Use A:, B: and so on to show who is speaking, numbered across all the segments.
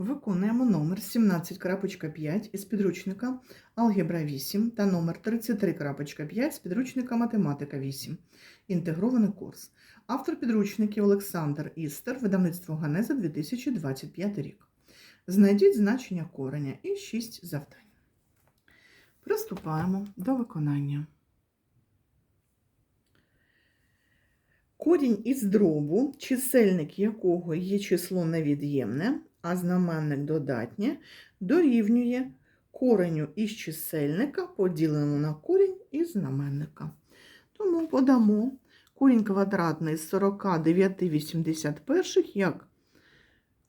A: Виконуємо номер 17.5 із підручника Алгебра 8 та номер 33.5 з підручника Математика 8. Інтегрований курс. Автор підручників Олександр Істер, видавництво Ганеза 2025 рік. Знайдіть значення кореня і 6 завдань. Приступаємо до виконання. Корінь із дробу, чисельник якого є число невід'ємне, а знаменник додатнє, дорівнює кореню із чисельника, поділеному на корінь із знаменника. Тому подамо корінь квадратний з 49,81 як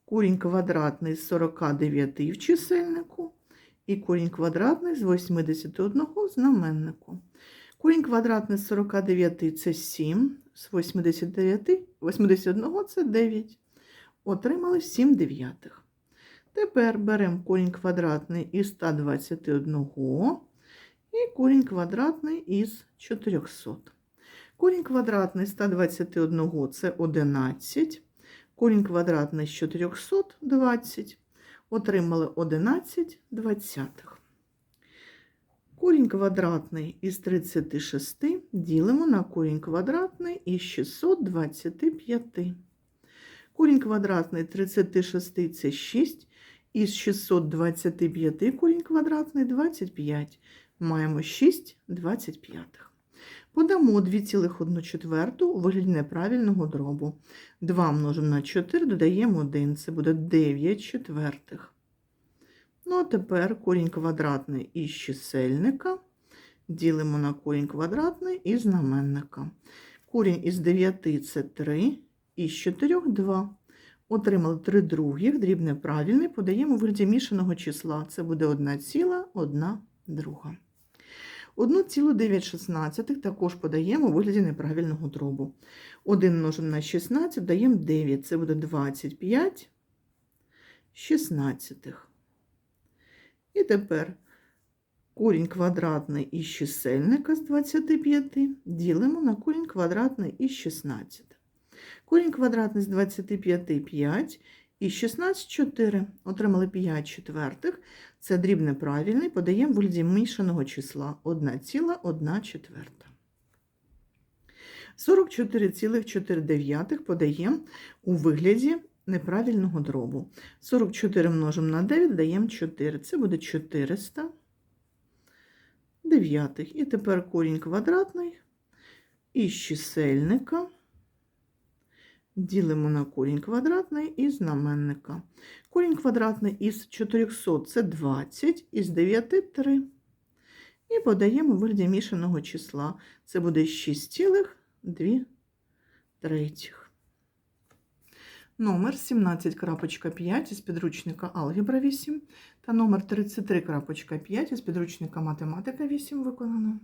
A: корінь квадратний з 49 в чисельнику і корінь квадратний з 81 в знаменнику. Корінь квадратний з 49 це 7, з 89, 81 це 9. Отримали 7 дев'ятих. Тепер беремо корінь квадратний із 121 і корінь квадратний із 400. Корінь квадратний з 121 це 11. Корінь квадратний з 400 – 20. Отримали 11 двадцятих. Корінь квадратний із 36 ділимо на корінь квадратний із 625. Корінь квадратний 36 це 6, із 625 корінь квадратний 25. Маємо 6 25. Подамо 2,1 у вигляді неправильного дробу. 2 множимо на 4, додаємо 1, це буде 9 четвертих. Ну, а тепер корінь квадратний із чисельника ділимо на корінь квадратний із знаменника. Корінь із 9 це 3, із 4 – 2. Отримали 3 других, дрібне правильний, подаємо у вигляді мішаного числа. Це буде 1 ціла, 1 друга. 1,916 також подаємо у вигляді неправильного дробу. 1 множимо на 16, даємо 9, це буде 25 шістнадцятих. І тепер корінь квадратний із чисельника з 25 ділимо на корінь квадратний із 16. Корінь квадратний з 25 – 5 і 16 – 4. Отримали 5 четвертих. Це дрібне правильний, подаємо в вигляді мішаного числа 1,1 четверта. 44,4 подаємо у вигляді неправильного дробу. 44 множимо на 9, даємо 4. Це буде 400 дев'ятих. І тепер корінь квадратний із чисельника ділимо на корінь квадратний із знаменника. Корінь квадратний із 400 – це 20, із 9 – 3. І подаємо вигляді мішаного числа. Це буде 6,2 третіх. Номер 17.5 із підручника Алгебра 8 та номер 33.5 із підручника Математика 8 виконано.